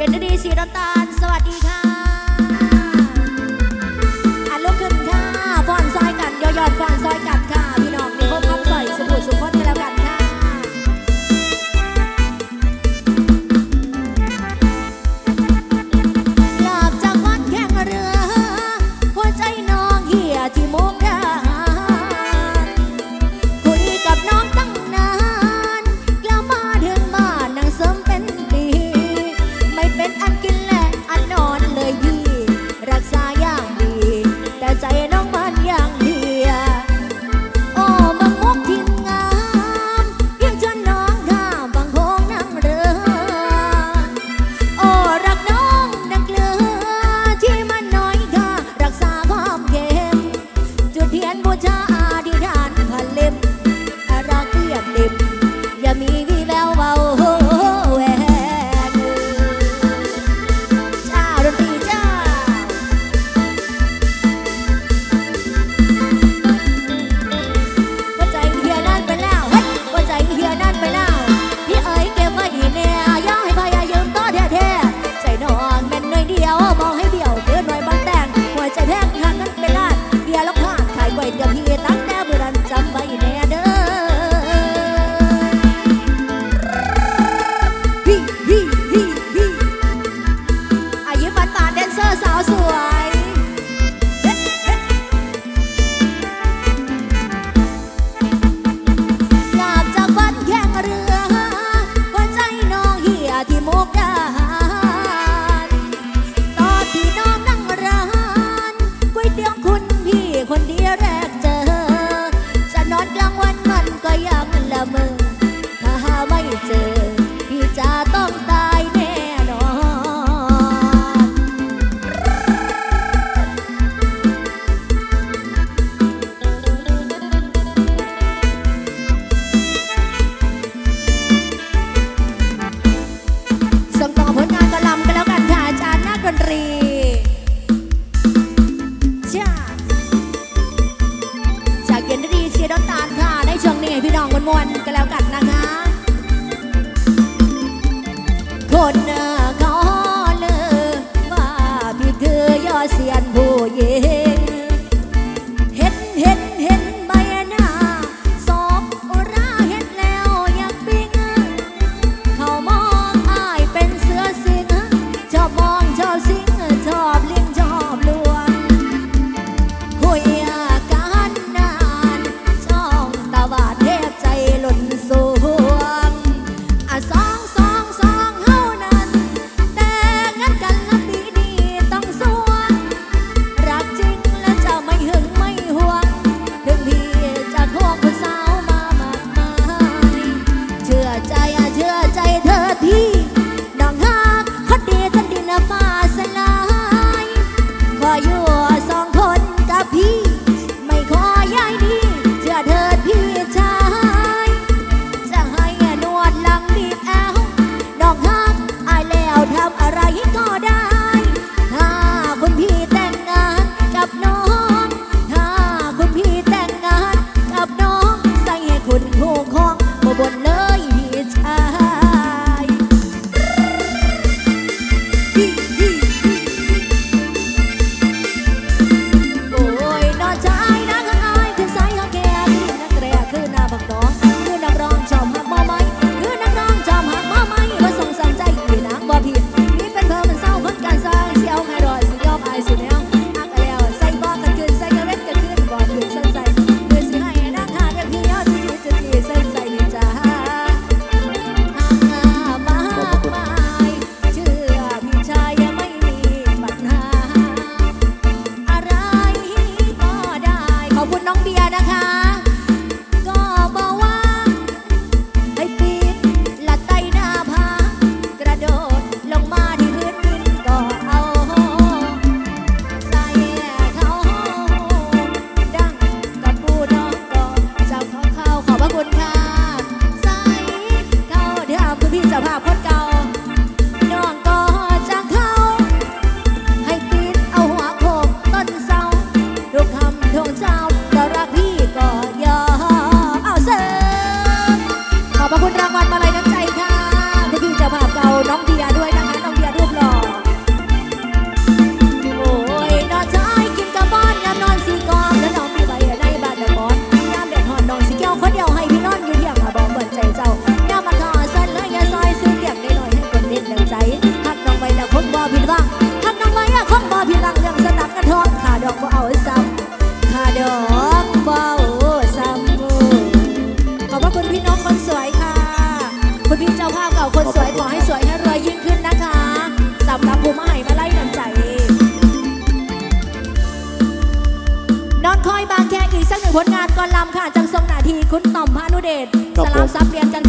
เย็นดีสีน้ำตาล สวัสดีค่ะ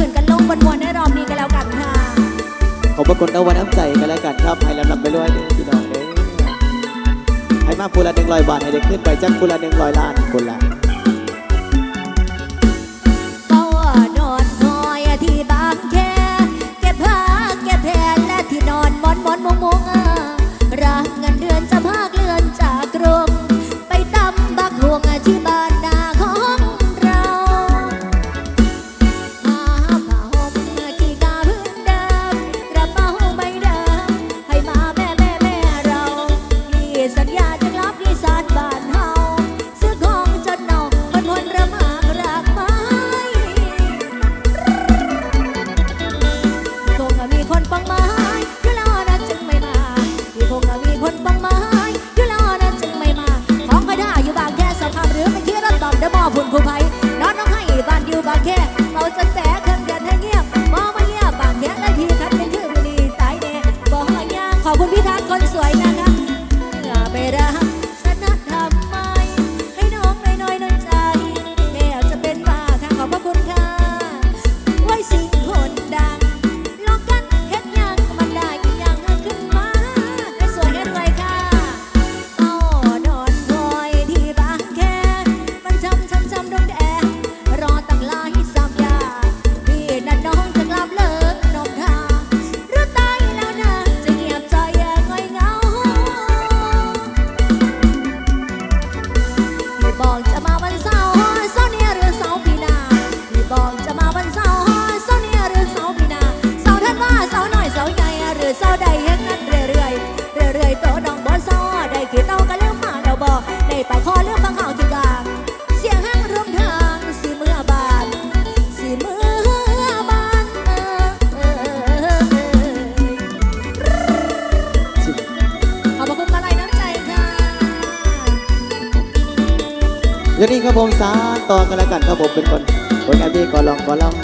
ื่อนกันลงบนวนในรอบนี้กันแล้วกันค่ะขอบพระคุณเอาวันน้ำใจกันแล้วกันครับให้ลำลำไปด้วยพี่น้องเด้ให้มาพูละหนึ่งร้อยบาทให้ได้ขึ้นไปจักพูละหนึ่งร้อยล้านคนละ ครับผมสารต่อกันแล้วกันครับผมเป็นคนคนแอบดีก่อลองก่อลอง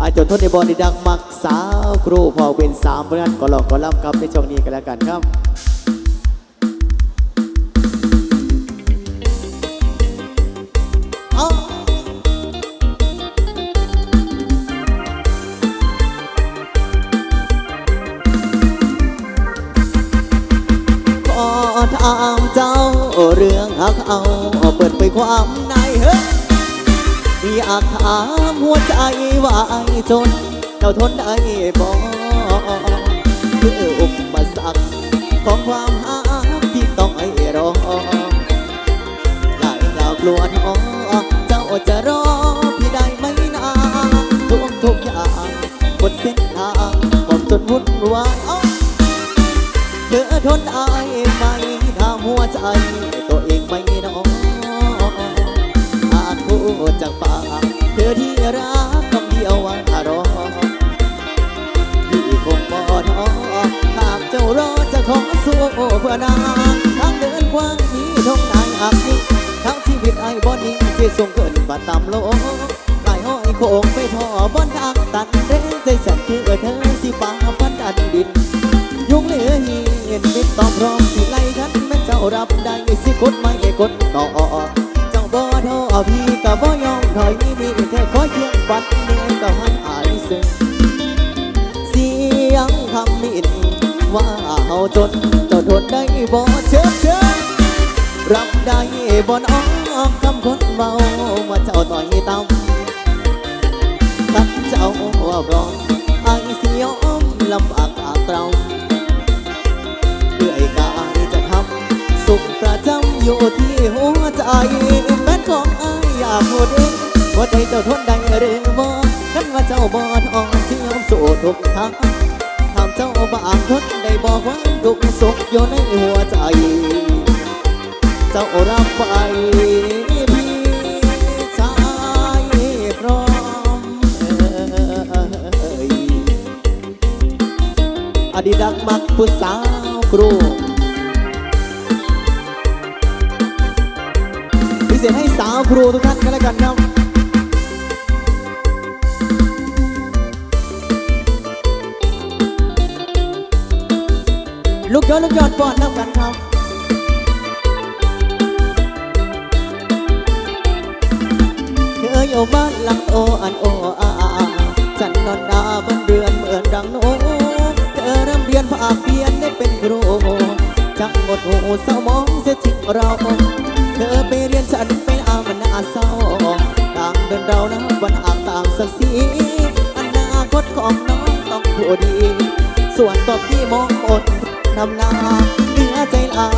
อาจจะทนในบอลในดังมักสาวครูพอเป็นสามเพื่อนก่อลองก่อนลำครับในช่วงนี้กันแล้วกันครับ เอาเปิดไปความในเฮ้ยอยากถามหัวใจว่าไอ้จนเจ้าทนได้บ่คืออุปสรรคของความ ท้องนายอักนี้ทั้งชีวิตไอ้บ่นี้ที่ส่งเกินบาตามโลกหลายห้อยโคง เมาว่าเจ้าต่อยต่ำตัดเจ้าว่าร้องไอ้สิยอมลำบากอาเตราเพื่อไอ้กายจะทำสุขประจำอยู่ที่หัวใจแม้ของไอ้ายอยากพูดเองว่าใจเจ้าทนได้หรือบ่กันว่าเจ้าบ่ทองที่ยอมสู้ทุกทางถามเจ้าบางทนได้บอกว่าดุกสุขอยู่ในหัวใจ เจ้ารับไป ดีดักมักผู้สาวครูพิเศษให้สาวครูทุกท่านกันแล้วกันครับลูกยอดลูกยอดป้อนน้ำกันครับเฮ้ยโอ้บ้านหลังโออันโออาฉันนอนนาบันาเพียนได้เป็นครูจังหมดหูเศร้ามองเสียทิ้งเรา เธอไปเรียนฉันไปอามันน่าเศร้าต่างเดินเรานะวันอาต่างสักสีอนาคตของน้องต้องผู้ดี ส่วนตัวพี่มองอดนำหนาเหนือใจลา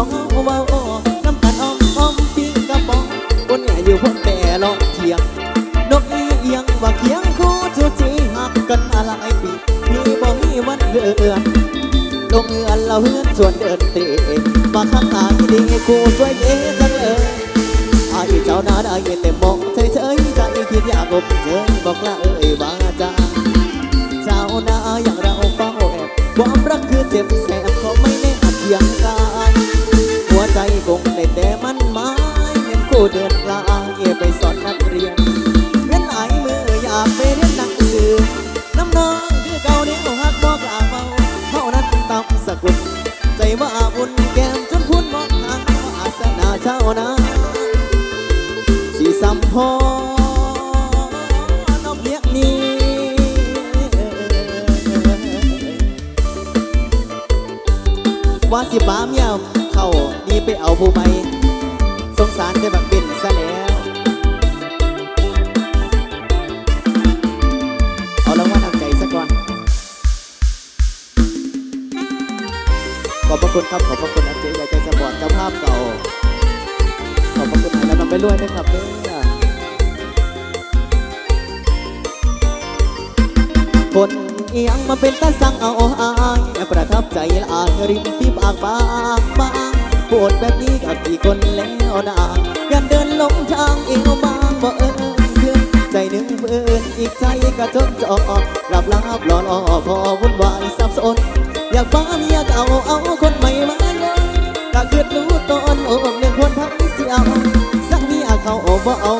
องเบาน้ำตาลอ้อมอ้อมปิ้งกระป๋องบนแหอยู่พ้นแต่ลองเทียงนกอีเอียงว่าเคียงคู่จูจีหักกันอะไรปีพี่บ่มีวันเกินลงเงินเราเฮือนชวนเดินเตะมาข้างหางดีกูสวยเย้จังเลยไอ้เจ้าน้าได้เต็มองเฉยเฉยๆใจคิดอยากกบเจยบอกละเอ่ยว่าจ้าเจ้าน้าอย่าง สิบ้าเมียเข้านี่ไปเอาผู้ใหม่สงสารแต่บักเบ็นซะแล้ว เอารางวัลทางใจซะก่อน ขอบพระคุณครับ ขอบพระคุณอาเจยายใจสปอร์ตเจ้าภาพเก่า ขอบพระคุณแล้วนำไปรวยนะครับเด้อคน เอียงมาเป็นตาสั่งเอาอายประทับใจละอายริมที่ปากบางบางปวดแบบนี้กับกี่คนแล้วนะยันเดินลงทางเอวบางบ่เอิญเพื่อนใจหนึ่งเพื่อนอีกใจก็จดจ่อหลับหลับหลอนอพอวุ่นวายสับสน อยากบ้านอยากเอาเอาคนใหม่มาเยอะเกิดรู้ตอนโอ้เรื่องคนทั้งเสียวสักมีอาเขาโอ้บ่เอา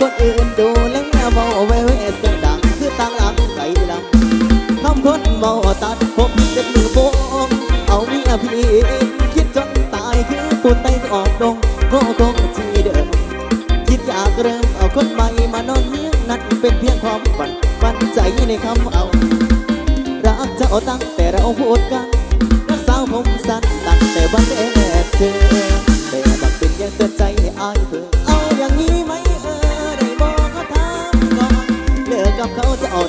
คนอื่นดูแลเมาไว้ไว้เสียงดังคือตั้งหลังไก่ดำคำคนเมาตัดผมเจ็บมือโป่งเอาเมียพี่คิดจนตายคือปูนไตออกดงโง่คงที่เดิมคิดอยากเริ่มเอาคนใหม่มานอนเลี้ยงนั่นเป็นเพียงความฝันฝันใจในคำเอารักเจ้าตั้งแต่เราพูดกันรักสาวผมสั้นตั้งแต่วันแรกเจอแต่บักเป็นยังเตือนใจ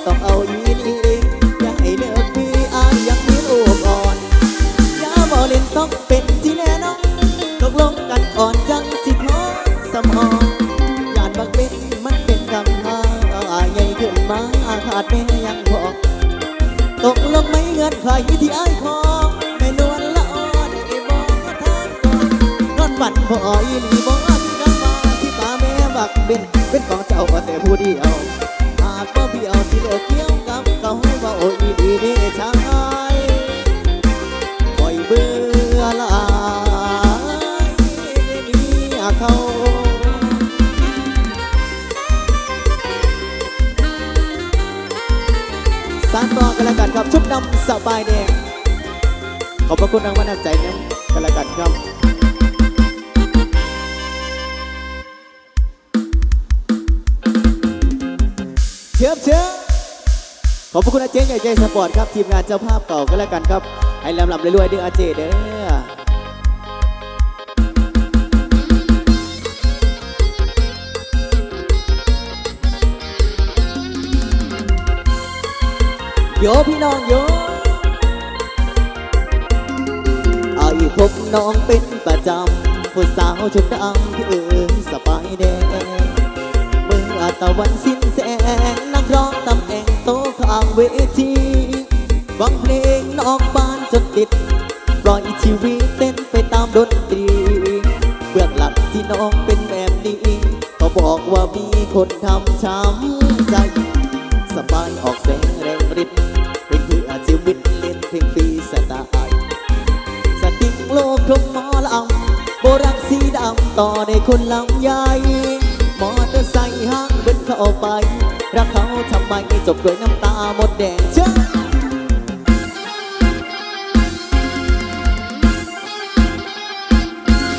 ต้องเอาอีนี่อย่าให้เลิกพี่อายยังมีลูกอ่อนอย่าบอกเล่นต้องเป็นที่แน่นอนตกลงกันอ่อนจังสิพอสมองยานบักเป็นมันเป็นกำพร้าใหญ่ขึ้นมาขาดแม่ยังพอตกลงไม่เงินใครที่ไอ้ายขอไม่นวลละอ่อนได้บอกทางก่อนนอนฝันพออีหลีบอกที่รักมาที่ตาแม่บักเป็นเป็นของเจ้าแต่ผู้เดียว อบคุณรางวัลน้ำใจนะกันแล้วกันครับเชิบเชิบขอบคุณอาเจนใหญ่ใจสปอร์ตครับ ทีมงานเจ้าภาพเก่ากันแล้วกันครับ ให้ลำลำรวยๆด้ออาเจเด้อโยพี่น้องโย พบน้องเป็นประจำผู้สาวชุดดำที่เอ่ยสบายแดงเมื่อตะวันสิ้นแสงนักร้องตำแหน่งโตข้างเวทีฟังเพลงนอกบ้านจนติด ปล่อยชีวิตเต้นไปตามดนตรีเบื้องหลังที่น้องเป็นแบบนี้เขาบอกว่ามีคนทำช้ำใจ สบายออกแสงแรงฤท คงหมอลำโบรักสีดำต่อในคนลำใหญ่มอเตอร์ไซค์ห้างเบิ้นเข้าไป รักเขาทำไมจบด้วยน้ำตาหมดแดงเชื่อ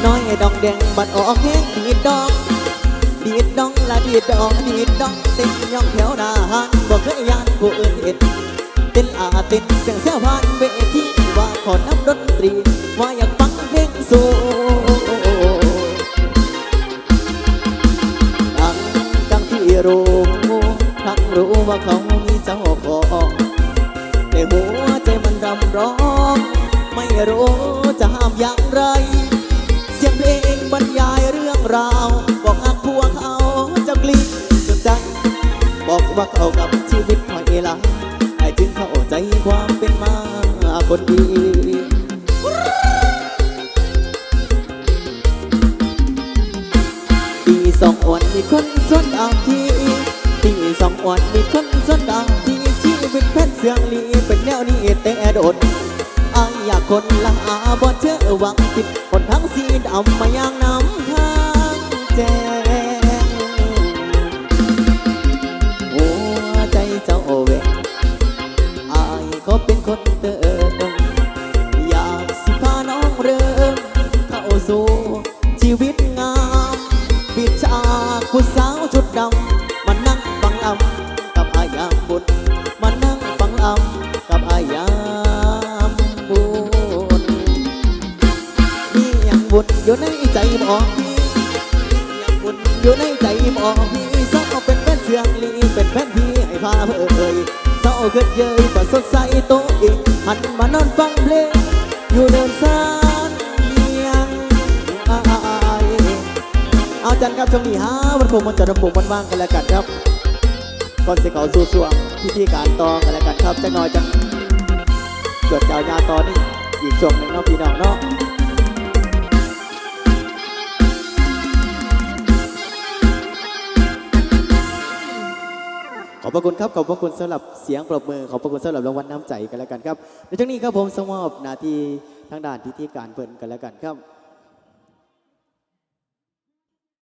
น้อยดองแดงบัดออกแห้งดีดดองดีดดองละดีดดองดีดดองเต้นย่องแถวหน้าห้างบอกเคยยานผู้อื่นเห็นเต้นอาเต้นเสียงแซ่านเวทีว่าขอน้ำดนตรีว่าอยากฟังเพลง สูทั้งทั้งที่รู้ทั้งรู้ว่าเขามีเจ้าของแต่หัวใจมันรำร้อง ไม่รู้จะห้ามอย่างไร เสียงเพลงบรรยายเรื่องราวบอกหักพวกเขาจะกลิ้งสุดใจบอกว่าเขากับชีวิตหอยหลังไอ้จึงเข้าใจความเป็นมาคนดี แต่โดดอายอยากคนละอาบ่เจอหวังติดคนทั้งสีดำมาย่างน้ำทางแจ้งหัวใจเจ้าเวอายเขาเป็นคนเตอ ในใจบอกมีอย่างบุญอยู่ในใจบอกพี่สาวเป็นแฟนเสียงลีเป็นแฟนพี่ให้พาเอ่ยเศร้าเกิดเยยประสดใสโตวเองหันมานอนฟังเพลงอยู่เดินสานเยียงอายเอาจันครับช่วงนี้ฮะวันคงมันจะระบุมันว่างกันแล้วกันครับก่อนสิเขาสู่ส่วงพิธีการต่อกันแล้วกันครับจะน้อยจะจวดยาวยาตอนี่อีกช่วงหนึ่งเนาะพี่น้องเนาะ พระคุณครับขอบพระคุณสำหรับเสียงปรบมือขอบพระคุณสำหรับรางวัลน้ำใจกันแล้วกันครับในช่วงนี้ครับผมสมอบหนาทีทางด้านพิธีการเพิ่นกันแล้วกันครับ